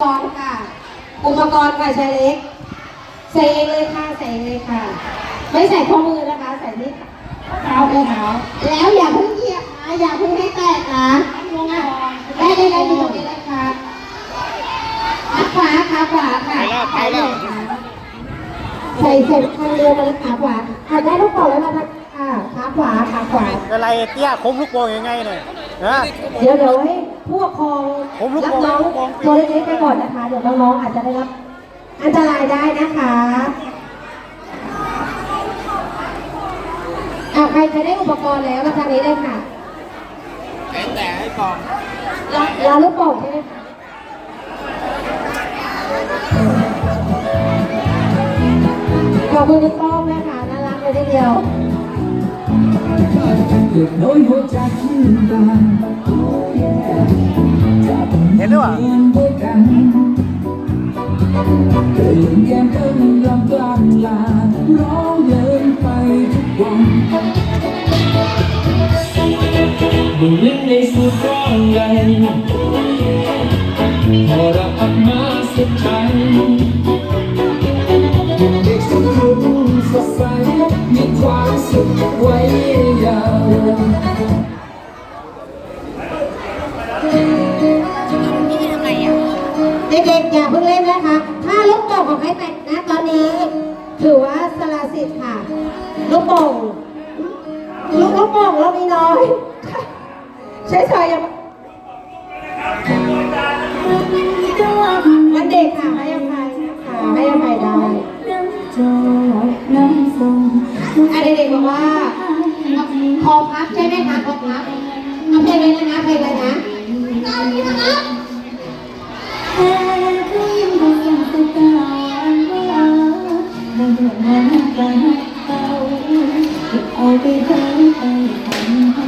อุปกรณ์ค่ะ อุปกรณ์ค่ะชายเล็ก ใส่เองเลยค่ะ ใส่เองเลยค่ะ ไม่ใส่ข้อมือนะคะ ใส่ที่เท้าเลยเท้าแล้วอย่าเพิ่งเหยียบนะอย่าเพิ่งให้แตกนะได้ได้ได้อยู่ตรงนี้เลยค่ะขาขวาขาขวาค่ะไปแล้วไปแล้วใส่เสร็จทางเรือมาเลยขาขวาอาจได้ลูกโป่งแล้วนะคะค่ะขาขวาขาขวาอะไรเตี้ยคมลูกโป่งยังไงเนี่ย นะ เดี๋ยวเดี๋ยวให้ผู้ปกครองผมลูกรับโป่งน้องลูกโป่งตัวเล็กๆไปก่อนนะคะ เดี๋ยวน้องๆอาจจะได้รับอันตรายได้นะคะอ่าใครใครได้อุปกรณ์แล้วมาทางนี้เลยค่ะแต่ให้กองรอรอลูกโป่งใช่ไหมคะขอบคุณคุณป้อมนะคะน่ารักเลยทีเดียว เด็กน้อยหัวใจขึ้นตาเห็นหรือเปล่าเดินด้วยกั ความสุขไว้ยาวเด็กๆอย่าเพิ่งเล่นนะคะ ถ้าลูกโป่งของใครแตกนะตอนนี้ ถือว่าสละสิทธิ์ค่ะ ลูกโป่งลูกลูกโป่งเรามีน้อย ใช้สอยย่างมันเด็กค่ะให้อภัยค่ะให้อภัยได้ อะเด็กๆบอกว่าคอพับใช่ไหมคะคอพับเอาเพลงเลยนะคะเพลงเลยนะเอาไปเดินไปทำ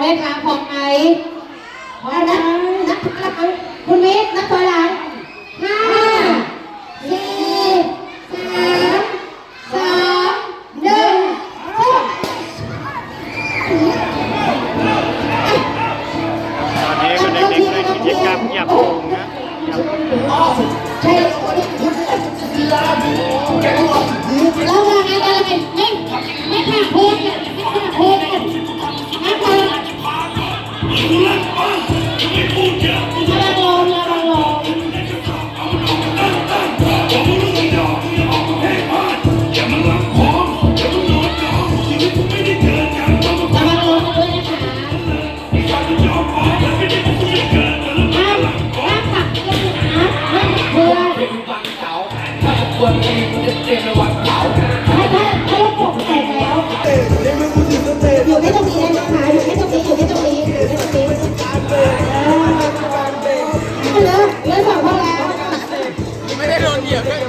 หมคะพอไหมพอนะนับถอยหลังคุณวิทย์นับ ใช่เราทำงานอะไรไม่ไม่ขาดโพสเนี่ ควรมีกูจะเตรียมเผราปแล้วอยู่แค่ตรงนี้นะคะอยู่แค่ตรงนี้อยู่แค่ตรงนี้อยู่แค่ตรงนี้เลิกเลิกสองคนแล้วไม่ได้โดนเหยียบด้วย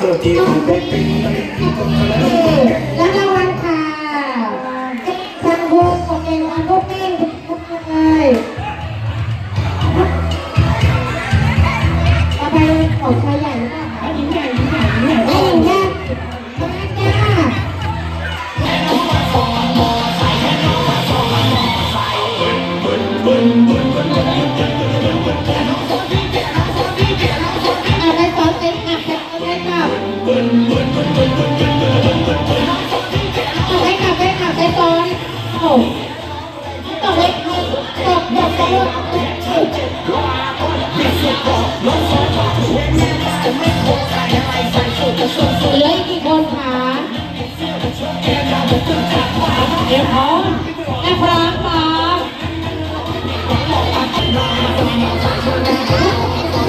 ตัวที่คุณได้เป็น ดี๋ยวพร้อมแม่พร้อม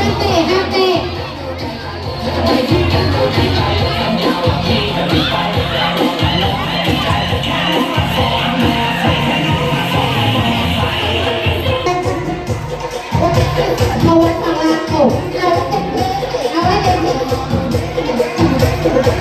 ่เตะห้ามเตะเอาไว้ฝั่งเอาไว้เดี๋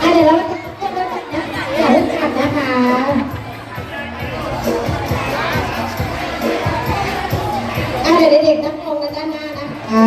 อะเดี๋ยวเราจะเริ่มจับนะอย่าเพิ่งจับนะคะอะเดี๋ยวเด็กๆนั่งลงกันด้านหน้านะคะ